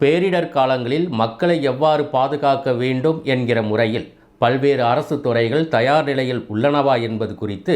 பேரிடர் காலங்களில் மக்களை எவ்வாறு பாதுகாக்க வேண்டும் என்கிற முறையில் பல்வேறு அரசு துறைகள் தயார் நிலையில் உள்ளனவா என்பது குறித்து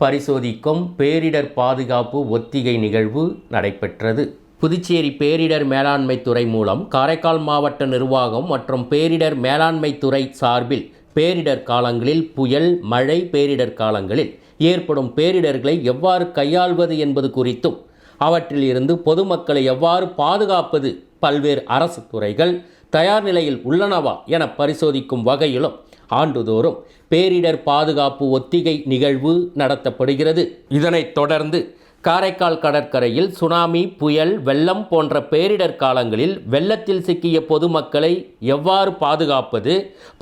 பரிசோதிக்கும் பேரிடர் பாதுகாப்பு ஒத்திகை நிகழ்வு நடைபெற்றது. புதுச்சேரி பேரிடர் மேலாண்மை துறை மூலம் காரைக்கால் மாவட்ட நிர்வாகம் மற்றும் பேரிடர் மேலாண்மை துறை சார்பில் பேரிடர் காலங்களில் புயல் மழை பேரிடர் காலங்களில் ஏற்படும் பேரிடர்களை எவ்வாறு கையாள்வது என்பது குறித்தும் அவற்றில் இருந்து பொதுமக்களை எவ்வாறு பாதுகாப்பது பல்வேறு அரசு துறைகள் தயார் நிலையில் உள்ளனவா என பரிசோதிக்கும் வகையிலும் ஆண்டுதோறும் பேரிடர் பாதுகாப்பு ஒத்திகை நிகழ்வு நடத்தப்படுகிறது. இதனைத் தொடர்ந்து காரைக்கால் கடற்கரையில் சுனாமி புயல் வெள்ளம் போன்ற பேரிடர் காலங்களில் வெள்ளத்தில் சிக்கிய பொதுமக்களை எவ்வாறு பாதுகாப்பது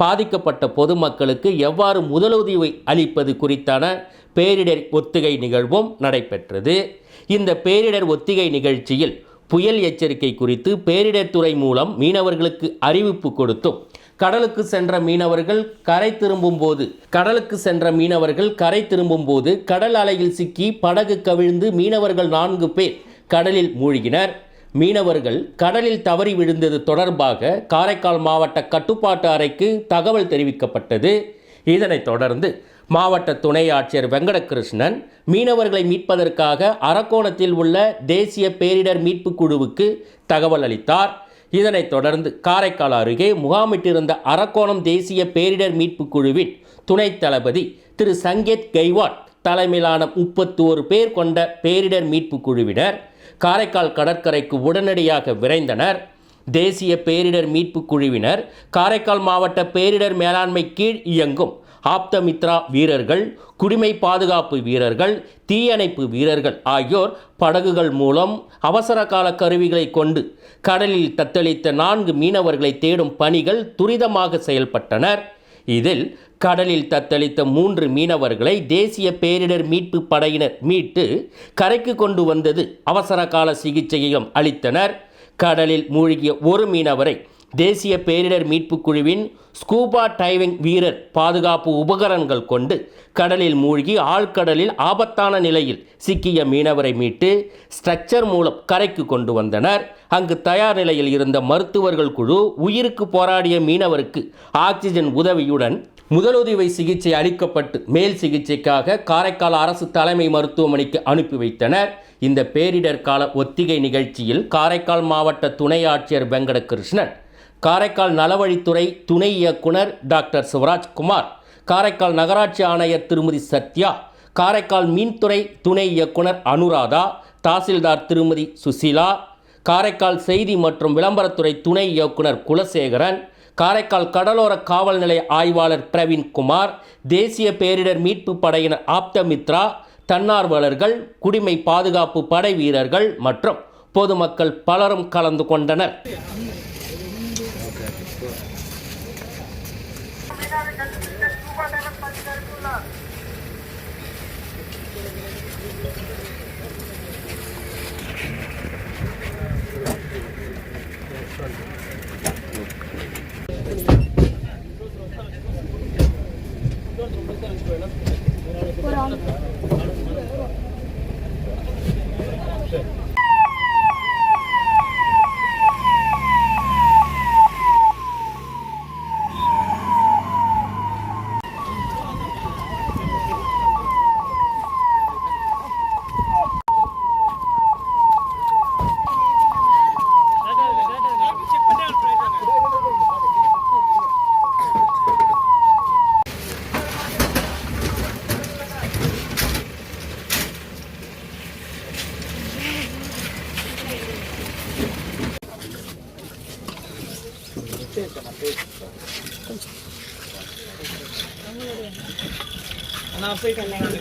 பாதிக்கப்பட்ட பொதுமக்களுக்கு எவ்வாறு முதலுதவி அளிப்பது குறித்தான பேரிடர் ஒத்திகை நிகழ்வும் நடைபெற்றது. இந்த பேரிடர் ஒத்திகை நிகழ்ச்சியில் புயல் எச்சரிக்கை குறித்து பேரிடர் துறை மூலம் மீனவர்களுக்கு அறிவிப்பு கொடுத்தும். கடலுக்கு சென்ற மீனவர்கள் கரை திரும்பும் போது கடலுக்கு சென்ற மீனவர்கள் கரை திரும்பும் போது கடல் அலையில் சிக்கி படகு கவிழ்ந்து மீனவர்கள் நான்கு பேர் கடலில் மூழ்கினர். மீனவர்கள் கடலில் தவறி விழுந்தது தொடர்பாக காரைக்கால் மாவட்ட கட்டுப்பாட்டு அறைக்கு தகவல் தெரிவிக்கப்பட்டது. இதனைத் தொடர்ந்து மாவட்ட துணை ஆட்சியர் வெங்கடகிருஷ்ணன் மீனவர்களை மீட்பதற்காக அரக்கோணத்தில் உள்ள தேசிய பேரிடர் மீட்பு குழுவுக்கு தகவல் அளித்தார். இதனைத் தொடர்ந்து காரைக்கால் அருகே முகாமிட்டிருந்த அரக்கோணம் தேசிய பேரிடர் மீட்பு குழுவின் துணைத் தளபதி திரு சங்கேத் கெய்வாட் தலைமையிலான முப்பத்தோரு பேர் கொண்ட பேரிடர் மீட்பு குழுவினர் காரைக்கால் கடற்கரைக்கு உடனடியாக விரைந்தனர். தேசிய பேரிடர் மீட்பு குழுவினர் காரைக்கால் மாவட்ட பேரிடர் மேலாண்மை கீழ் இயங்கும் ஆப்தமித்ரா வீரர்கள் குடிமை பாதுகாப்பு வீரர்கள் தீயணைப்பு வீரர்கள் ஆகியோர் படகுகள் மூலம் அவசர கால கருவிகளை கொண்டு கடலில் தத்தளித்த நான்கு மீனவர்களை தேடும் பணிகள் துரிதமாக செயல்பட்டனர். இதில் கடலில் தத்தளித்த மூன்று மீனவர்களை தேசிய பேரிடர் மீட்பு படையினர் மீட்டு கரைக்கு கொண்டு வந்தது அவசர கால சிகிச்சையையும் அளித்தனர். கடலில் மூழ்கிய ஒரு மீனவரை தேசிய பேரிடர் மீட்பு குழுவின் ஸ்கூபா டைவிங் வீரர் பாதுகாப்பு உபகரணங்கள் கொண்டு கடலில் மூழ்கி ஆழ்கடலில் ஆபத்தான நிலையில் சிக்கிய மீனவரை மீட்டு ஸ்ட்ரக்சர் மூலம் கரைக்கு கொண்டு வந்தனர். அங்கு தயார் நிலையில் இருந்த மருத்துவர்கள் குழு உயிருக்கு போராடிய மீனவருக்கு ஆக்சிஜன் உதவியுடன் முதலுதவி சிகிச்சை அளிக்கப்பட்டு மேல் சிகிச்சைக்காக காரைக்கால் அரசு தலைமை மருத்துவமனைக்கு அனுப்பி வைத்தனர். இந்த பேரிடர் கால ஒத்திகை நிகழ்ச்சியில் காரைக்கால் மாவட்ட துணை ஆட்சியர் வெங்கடகிருஷ்ணன் காரைக்கால் நலவழித்துறை துணை இயக்குனர் டாக்டர் சிவராஜ்குமார் காரைக்கால் நகராட்சி ஆணையர் திருமதி சத்யா காரைக்கால் மீன்துறை துணை இயக்குனர் அனுராதா தாசில்தார் திருமதி சுசிலா காரைக்கால் செய்தி மற்றும் விளம்பரத்துறை துணை இயக்குனர் குலசேகரன் காரைக்கால் கடலோர காவல் நிலைய ஆய்வாளர் பிரவீன்குமார் தேசிய பேரிடர் மீட்பு படையினர் ஆப்தமித்ரா தன்னார்வலர்கள் குடிமை பாதுகாப்பு படை வீரர்கள் மற்றும் பொதுமக்கள் பலரும் கலந்து கொண்டனர். We're on. நான் போய் கல்யாணம்